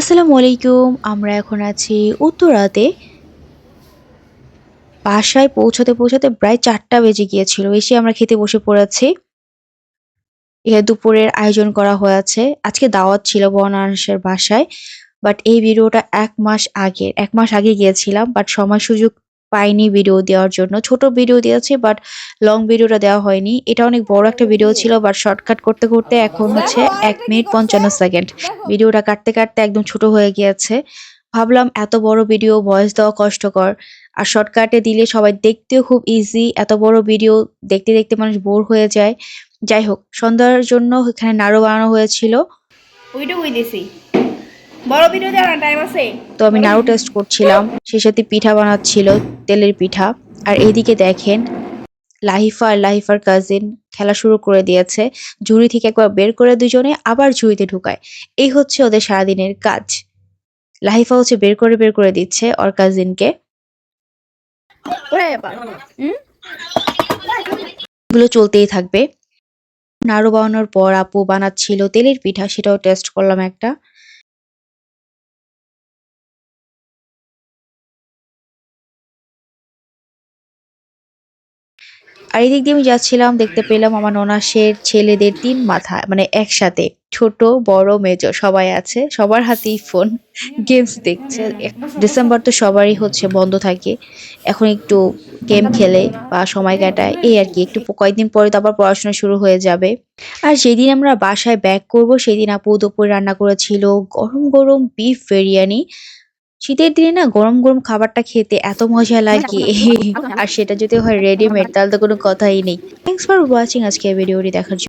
আসসালামু আলাইকুম, আমরা এখন আছি উত্তরাতে। বাসায় পৌঁছাতে পৌঁছাতে প্রায় চারটা বেজে গিয়েছিল, এসে আমরা খেতে বসে পড়েছি। এখানে দুপুরের আয়োজন করা হয়েছে। আজকে দাওয়াত ছিল বনারসের বাসায় বাট এই ভিডিওটা এক মাস আগে এক মাস আগে গিয়েছিলাম বাট সময় সুযোগ পাইনি ভিডিও দেওয়ার জন্য। ছোট ভিডিও দিয়েছি বাট লং ভিডিওটা দেওয়া হয়নি। এটা অনেক বড় একটা ভিডিও ছিল বাট শর্টকাট করতে করতে এখন হচ্ছে এক মিনিট পঞ্চান্ন সেকেন্ড ভিডিওটা কাটতে কাটতে একদম ছোট হয়ে গিয়েছে। ভাবলাম এত বড় ভিডিও ভয়েস দেওয়া কষ্টকর। আর শর্টকাটে দিলে সবাই দেখতেও খুব ইজি এত বড় ভিডিও দেখতে দেখতে মানুষ বোর হয়ে যায়। যাই হোক সন্ধ্যার জন্য এখানে নাড়ু বানানো হয়েছিল। ওইটা বুঝতেছি বড় ভিডিও দেওয়ার টাইম আছে। তো আমি নাড়ু টেস্ট করছিলাম। সেই সাথে পিঠা বানাচ্ছিল তেলের পিঠা। আর এইদিকে দেখেন লাহিফা আর লাহিফার কাজিন খেলা শুরু করে দিয়েছে। ঝুড়ি থেকে একবার বের করে দুজনে আবার ঝুড়িতে ঢুকায়। এই হচ্ছে ওদের সারাদিনের কাজ। লাহিফা হচ্ছে বের করে বের করে দিচ্ছে ওর কাজিনকে এগুলো চলতেই থাকবে। নাড়ু বানানোর পর আপু বানাচ্ছিল তেলের পিঠা সেটাও টেস্ট করলাম একটা। আর এদিক দিয়ে আমি যাচ্ছিলাম, দেখতে পেলাম আমার ননাসের ছেলেদের তিন মাথা মানে একসাথে। ছোট, বড় মেজ সবাই আছে, সবার হাতেই ফোন গেমস দেখছে। ডিসেম্বর তো সবারই হচ্ছে, বন্ধ থাকে। এখন একটু গেম খেলে বা সময় কাটায়, এই আর কি। একটু কয়েকদিন পরে তো আবার পড়াশোনা শুরু হয়ে যাবে। আর যেদিন আমরা বাসায় ব্যাক করব, সেদিন আপু দুপুরে রান্না করেছিল গরম গরম বিফ বিরিয়ানি। শীতের দিনে না গরম গরম খাবারটা খেতে এত মজা লাগে। আর সেটা যদি হয় রেডিমেড তাহলে তো কোনো কথাই নেই। থ্যাংকস ফর ওয়াচিং আজকে ভিডিওটি দেখার জন্য।